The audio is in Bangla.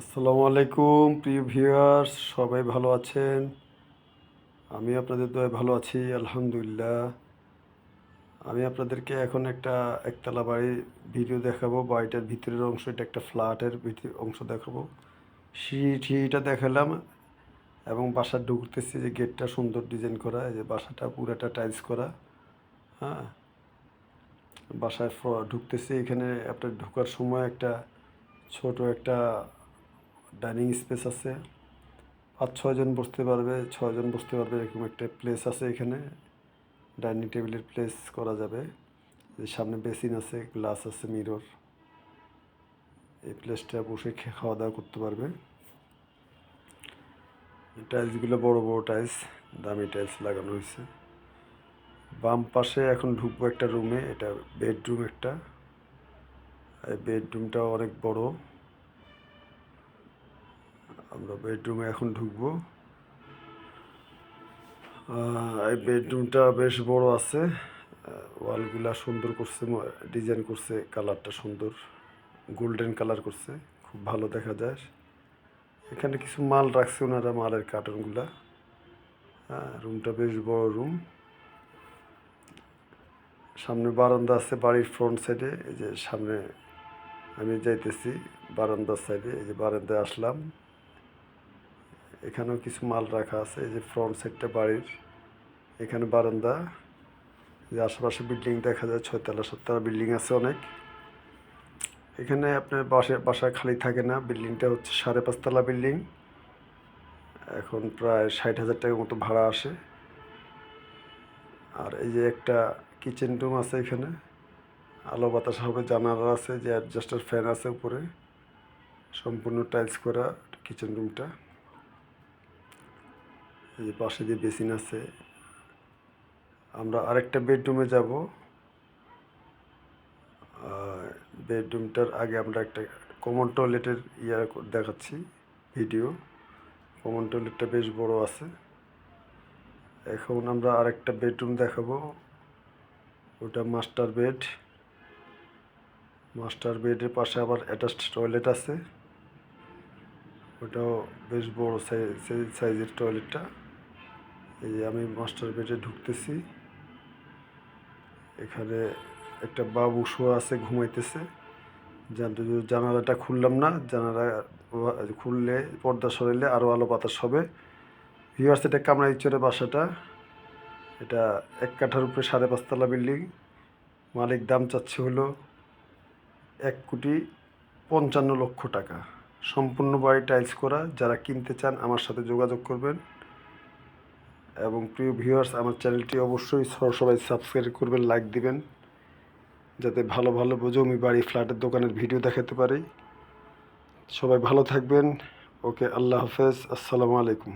আসসালামু আলাইকুম, প্রিয় ভিউয়ার্স, সবাই ভালো আছেন? আমি আপনাদের দয়ে ভালো আছি, আলহামদুলিল্লাহ। আমি আপনাদেরকে এখন একটা একতলা বাড়ির ভিডিও দেখাবো, বাড়িটার ভিতরের অংশ, এটা একটা ফ্ল্যাটের ভিতর অংশ দেখাবো। সিঁড়ি সিঁড়িটা দেখালাম এবং বাসা ঢুকতেছি যে গেটটা সুন্দর ডিজাইন করা, এই যে বাসাটা পুরাটা টাইলস করা হ্যাঁ? বাসায় ঢুকতেছি, এখানে আপনার ঢোকার সময় একটা ছোট একটা ডাইনিং স্পেস আছে। পাঁচ ছয়জন বসতে পারবে ছয়জন বসতে পারবে এরকম একটা প্লেস আছে এখানে। ডাইনিং টেবিলের প্লেস করা যাবে। সামনে বেসিন আছে, গ্লাস আছে, মিরর। এই প্লেসটা বসে খাওয়া দাওয়া করতে পারবে। টাইলসগুলো বড় বড় টাইলস, দামি টাইলস লাগানো হয়েছে। বাম পাশে এখন ঢুকবো একটা রুমে, এটা বেডরুম একটা। এই বেডরুমটা অনেক বড়। আমরা বেডরুমে এখন ঢুকবো। এই বেডরুমটা বেশ বড় আছে। ওয়ালগুলা সুন্দর করছে ডিজাইন করছে কালারটা সুন্দর। গোল্ডেন কালার করছে, খুব ভালো দেখা যায়। এখানে কিছু মাল রাখছে ওনারা, মালের কার্টনগুলা রুমটা বেশ বড় রুম সামনে বারান্দা আছে বাড়ির ফ্রন্ট সাইডে এই যে সামনে আমি যাইতেছি বারান্দার সাইডে এই যে বারান্দায় আসলাম। এখানেও কিছু মাল রাখা আছে, এই যে ফ্রন্ট সাইডটা বাড়ির। এখানে বারান্দা যে আশেপাশে বিল্ডিং দেখা যায়, ছয়তলা, সাততলা বিল্ডিং আছে অনেক। এখানে আপনার বাসে, বাসা খালি থাকে না বিল্ডিংটা হচ্ছে সাড়ে পাঁচতলা বিল্ডিং এখন প্রায় ষাট হাজার টাকার মতো ভাড়া আসে। আর এই যে একটা কিচেন রুম আছে এখানে। আলো বাতাস হবে, জানালা আছে, যে অ্যাডজাস্টার ফ্যান আছে উপরে। সম্পূর্ণ টাইলস করা কিচেন রুমটা এই যে পাশে যে বেসিন আছে, আমরা আরেকটা বেডরুমে যাব। বেডরুমটার আগে আমরা একটা কমন টয়লেটের ইয়া দেখাচ্ছি ভিডিও কমন টয়লেটটা বেশ বড় আছে। এখন আমরা আরেকটা বেডরুম দেখাবো। ওটা মাস্টার বেড মাস্টার বেডের পাশে আবার অ্যাটাচড টয়লেট আছে। ওটাও বেশ বড় সাইজের টয়লেটটা এই যে আমি মাস্টার বেডে ঢুকতেছি। এখানে একটা বাবু শোয়া আছে, ঘুমাইতেছে। জানালাটা খুললাম না, জানালা খুললে, পর্দা সরাইলে আরও আলো বাতাস হবে। ভিউয়ার্স এটা কামরাইচরের বাসাটা। এটা এক কাঠার উপরে সাড়ে পাঁচতলা বিল্ডিং। মালিক দাম চাচ্ছে হলো এক কোটি পঞ্চান্ন লক্ষ টাকা। সম্পূর্ণ বাড়ি টাইলস করা। যারা কিনতে চান আমার সাথে যোগাযোগ করবেন। এবং প্রিয় ভিউয়ার্স, আমার চ্যানেলটি অবশ্যই সবাই সাবস্ক্রাইব করবেন, লাইক দিবেন, যাতে ভালো ভালো জমি বাড়ি ফ্ল্যাটের দোকানের ভিডিও দেখাতে পারি। সবাই ভালো থাকবেন। ওকে, আল্লাহ হাফেজ। আসসালামু আলাইকুম।